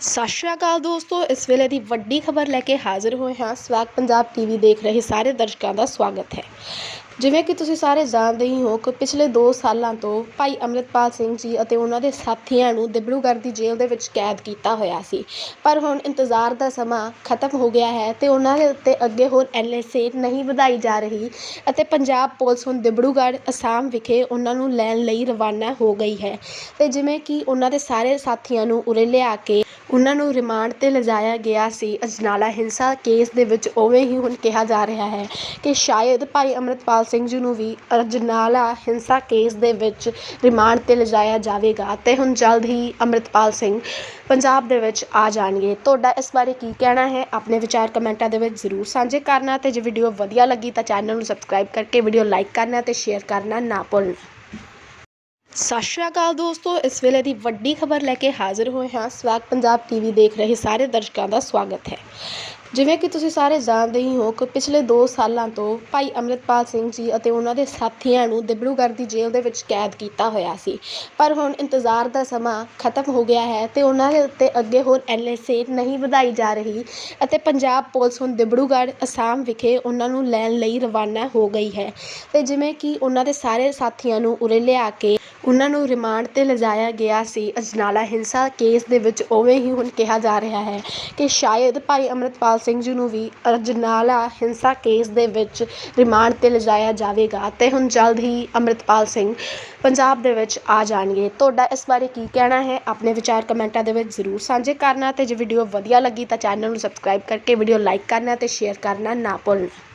ਸਤਿ ਸ਼੍ਰੀ ਅਕਾਲ ਦੋਸਤੋ, ਇਸ ਵੇਲੇ ਦੀ ਵੱਡੀ ਖਬਰ ਲੈ ਕੇ ਹਾਜ਼ਰ ਹੋਏ ਹਾਂ। ਸਵਾਗ ਪੰਜਾਬ ਟੀਵੀ ਦੇਖ ਰਹੇ ਸਾਰੇ ਦਰਸ਼ਕਾਂ ਦਾ ਸਵਾਗਤ ਹੈ। ਜਿਵੇਂ ਕਿ ਤੁਸੀਂ ਸਾਰੇ ਜਾਣਦੇ ਹੀ ਹੋ ਕਿ ਪਿਛਲੇ 2 ਸਾਲਾਂ ਤੋਂ ਭਾਈ ਅੰਮ੍ਰਿਤਪਾਲ ਸਿੰਘ ਜੀ ਅਤੇ ਉਹਨਾਂ ਦੇ ਸਾਥੀਆਂ ਨੂੰ ਦਿਬੜੂਗੜ੍ਹ ਦੀ ਜੇਲ੍ਹ ਦੇ ਵਿੱਚ ਕੈਦ ਕੀਤਾ ਹੋਇਆ ਸੀ। ਪਰ ਹੁਣ ਇੰਤਜ਼ਾਰ ਦਾ ਸਮਾਂ ਖਤਮ ਹੋ ਗਿਆ ਹੈ ਤੇ ਉਹਨਾਂ ਦੇ ਉੱਤੇ ਅੱਗੇ ਹੋਰ ਐਨਐਸਏ ਨਹੀਂ ਵਧਾਈ ਜਾ ਰਹੀ ਅਤੇ ਪੰਜਾਬ ਪੁਲਿਸ ਹੁਣ ਦਿਬੜੂਗੜ੍ਹ, ਅਸਾਮ ਵਿਖੇ ਉਹਨਾਂ ਨੂੰ ਲੈਣ ਲਈ ਰਵਾਨਾ ਹੋ ਗਈ ਹੈ। ਤੇ ਜਿਵੇਂ ਕਿ ਉਹਨਾਂ ਦੇ ਸਾਰੇ ਸਾਥੀਆਂ ਨੂੰ ਉਰੇ ਲਿਆ ਕੇ ਉਹਨਾਂ ਨੂੰ ਰਿਮਾਂਡ ਤੇ ਲਿਜਾਇਆ ਗਿਆ ਸੀ। ਅਜਨਾਲਾ ਹਿੰਸਾ ਕੇਸ ਦੇ ਵਿੱਚ ਉਵੇਂ ਹੀ ਹੁਣ ਕਿਹਾ ਜਾ ਰਿਹਾ ਹੈ ਕਿ ਸ਼ਾਇਦ ਭਾਈ ਅੰਮ੍ਰਿਤਪਾਲ ਸਿੰਘ ਜੀ ਨੂੰ ਵੀ ਅਜਨਾਲਾ ਹਿੰਸਾ ਕੇਸ ਦੇ ਵਿੱਚ ਰਿਮਾਂਡ ਤੇ ਲਿਜਾਇਆ ਜਾਵੇਗਾ ਅਤੇ ਹੁਣ ਜਲਦ ਹੀ ਅੰਮ੍ਰਿਤਪਾਲ ਸਿੰਘ ਪੰਜਾਬ ਦੇ ਵਿੱਚ ਆ ਜਾਣਗੇ। ਤੁਹਾਡਾ ਇਸ ਬਾਰੇ ਕੀ ਕਹਿਣਾ ਹੈ? ਆਪਣੇ ਵਿਚਾਰ ਕਮੈਂਟਾਂ ਦੇ ਵਿੱਚ ਜ਼ਰੂਰ ਸਾਂਝੇ ਕਰਨਾ ਅਤੇ ਜੇ ਵੀਡੀਓ ਵਧੀਆ ਲੱਗੀ ਤਾਂ ਚੈਨਲ ਨੂੰ ਸਬਸਕ੍ਰਾਈਬ ਕਰਕੇ ਵੀਡੀਓ ਲਾਈਕ ਕਰਨਾ ਅਤੇ ਸ਼ੇਅਰ ਕਰਨਾ ਨਾ ਭੁੱਲਣਾ। ਸਤਿ ਸ਼੍ਰੀ ਅਕਾਲ ਦੋਸਤੋ, ਇਸ ਵੇਲੇ ਦੀ ਵੱਡੀ ਖਬਰ ਲੈ ਕੇ ਹਾਜ਼ਰ ਹੋਏ ਹਾਂ। ਸਵਾਗ ਪੰਜਾਬ ਟੀਵੀ ਦੇਖ ਰਹੇ ਸਾਰੇ ਦਰਸ਼ਕਾਂ ਦਾ ਸਵਾਗਤ ਹੈ। ਜਿਵੇਂ ਕਿ ਤੁਸੀਂ ਸਾਰੇ ਜਾਣਦੇ ਹੀ ਹੋ ਕਿ ਪਿਛਲੇ ਦੋ ਸਾਲਾਂ ਤੋਂ ਭਾਈ ਅੰਮ੍ਰਿਤਪਾਲ ਸਿੰਘ ਜੀ ਅਤੇ ਉਹਨਾਂ ਦੇ ਸਾਥੀਆਂ ਨੂੰ ਦਿਬੜੂਗੜ੍ਹ ਦੀ ਜੇਲ੍ਹ ਦੇ ਵਿੱਚ ਕੈਦ ਕੀਤਾ ਹੋਇਆ ਸੀ। ਪਰ ਹੁਣ ਇੰਤਜ਼ਾਰ ਦਾ ਸਮਾਂ ਖਤਮ ਹੋ ਗਿਆ ਹੈ ਅਤੇ ਉਹਨਾਂ ਦੇ ਉੱਤੇ ਅੱਗੇ ਹੋਰ ਐਨਐਸਏ ਨਹੀਂ ਵਧਾਈ ਜਾ ਰਹੀ ਅਤੇ ਪੰਜਾਬ ਪੁਲਿਸ ਹੁਣ ਦਿਬੜੂਗੜ੍ਹ ਅਸਾਮ ਵਿਖੇ ਉਹਨਾਂ ਨੂੰ ਲੈਣ ਲਈ ਰਵਾਨਾ ਹੋ ਗਈ ਹੈ। ਅਤੇ ਜਿਵੇਂ ਕਿ ਉਹਨਾਂ ਦੇ ਸਾਰੇ ਸਾਥੀਆਂ ਨੂੰ ਉਰੇ ਲਿਆ ਕੇ ਉਹਨਾਂ ਨੂੰ ਰਿਮਾਂਡ ਤੇ ਲਿਜਾਇਆ ਗਿਆ ਸੀ। ਅਜਨਾਲਾ ਹਿੰਸਾ ਕੇਸ ਦੇ ਵਿੱਚ ਉਵੇਂ ਹੀ ਹੁਣ ਕਿਹਾ ਜਾ ਰਿਹਾ ਹੈ ਕਿ ਸ਼ਾਇਦ ਭਾਈ ਅੰਮ੍ਰਿਤਪਾਲ ਸਿੰਘ ਜੀ ਨੂੰ ਵੀ ਅਜਨਾਲਾ ਹਿੰਸਾ ਕੇਸ ਦੇ ਵਿੱਚ ਰਿਮਾਂਡ ਤੇ ਲਿਜਾਇਆ ਜਾਵੇਗਾ ਤੇ ਹੁਣ ਜਲਦ ਹੀ ਅੰਮ੍ਰਿਤਪਾਲ ਸਿੰਘ ਪੰਜਾਬ ਦੇ ਵਿੱਚ ਆ ਜਾਣਗੇ। ਤੁਹਾਡਾ ਇਸ ਬਾਰੇ ਕੀ ਕਹਿਣਾ ਹੈ? ਆਪਣੇ ਵਿਚਾਰ ਕਮੈਂਟਾਂ ਦੇ ਵਿੱਚ ਜ਼ਰੂਰ ਸਾਂਝੇ ਕਰਨਾ ਤੇ ਜੇ ਵੀਡੀਓ ਵਧੀਆ ਲੱਗੀ ਤਾਂ ਚੈਨਲ ਨੂੰ ਸਬਸਕ੍ਰਾਈਬ ਕਰਕੇ ਵੀਡੀਓ ਲਾਈਕ ਕਰਨਾ ਤੇ ਸ਼ੇਅਰ ਕਰਨਾ ਨਾ ਭੁੱਲਣਾ।